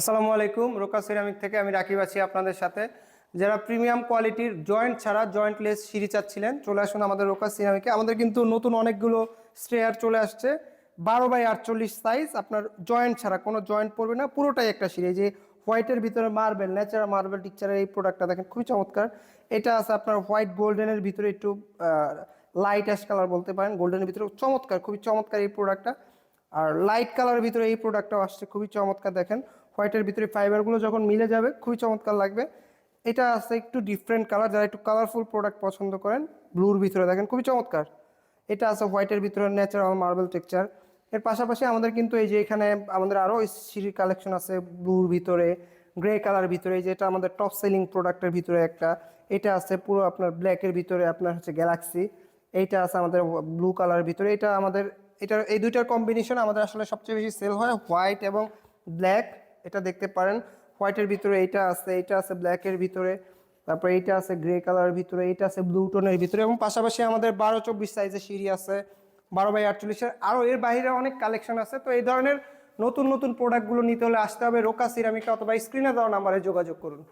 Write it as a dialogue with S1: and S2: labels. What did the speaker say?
S1: আসসালামু আলাইকুম, Roca ceramic থেকে আমি রাকিব আছি আপনাদের সাথে। যারা প্রিমিয়াম কোয়ালিটির জয়েন্ট ছাড়া জয়েন্টলেস সিঁড়ি চাচ্ছিলেন, চলে আসুন আমাদের রোকা সিরামিকে। আমাদের কিন্তু নতুন অনেকগুলো স্ট্রেয়ার চলে আসছে, বারো বাই আটচল্লিশ সাইজ আপনার জয়েন্ট ছাড়া কোনো জয়েন্ট পড়বে না, পুরোটাই একটা সিঁড়ি। যে হোয়াইটের ভিতরে মার্বেল ন্যাচারাল মার্বেল টিকচারের এই প্রোডাক্টটা দেখেন, খুবই চমৎকার। এটা আছে আপনার হোয়াইট গোল্ডেনের ভিতরে একটু লাইট অ্যাশ কালার বলতে পারেন, গোল্ডেনের ভিতরে চমৎকার, খুবই চমৎকার এই প্রোডাক্টটা আর লাইট কালারের ভিতরে এই প্রোডাক্টটাও আসছে, খুবই চমৎকার দেখেন। হোয়াইটের ভিতরে ফাইবারগুলো যখন মিলে যাবে, খুবই চমৎকার লাগবে। এটা আছে একটু ডিফারেন্ট কালার যারা একটু কালারফুল প্রোডাক্ট পছন্দ করেন ব্লুর ভিতরে দেখেন খুবই চমৎকার। এটা আছে হোয়াইটের ভিতরে ন্যাচারাল মার্বেল টেক্সচার এর পাশাপাশি আমাদের কিন্তু এই যে এখানে আমাদের আরও সিঁড়ির কালেকশন আছে ব্লুর ভিতরে গ্রে কালার ভিতরে, এই যে আমাদের টপ সেলিং প্রোডাক্টের ভিতরে একটা। এটা আছে পুরো আপনার ব্ল্যাকের ভিতরে আপনার হচ্ছে গ্যালাক্সি এইটা আছে আমাদের ব্লু কালার ভিতরে। এটা আমাদের এটা এই দুইটার কম্বিনেশন আমাদের আসলে সবচেয়ে বেশি সেল হয় হোয়াইট এবং ব্ল্যাক এটা দেখতে পারেন। হোয়াইটের ভিতরে এইটা আছে এইটা আছে ব্ল্যাকের ভিতরে, তারপর এইটা আছে গ্রে কালারের ভিতরে, এইটা আছে ব্লু টোনের ভিতরে এবং পাশাপাশি আমাদের বারো চব্বিশ সাইজের সিঁড়ি আছে, বারো বাই আটচল্লিশের আরও এর বাইরে অনেক কালেকশন আছে, তো এই ধরনের নতুন নতুন প্রোডাক্টগুলো নিতে হলে আসতে হবে রোকা সিরামিকা অথবা স্ক্রিনে দেওয়া নাম্বারে যোগাযোগ করুন।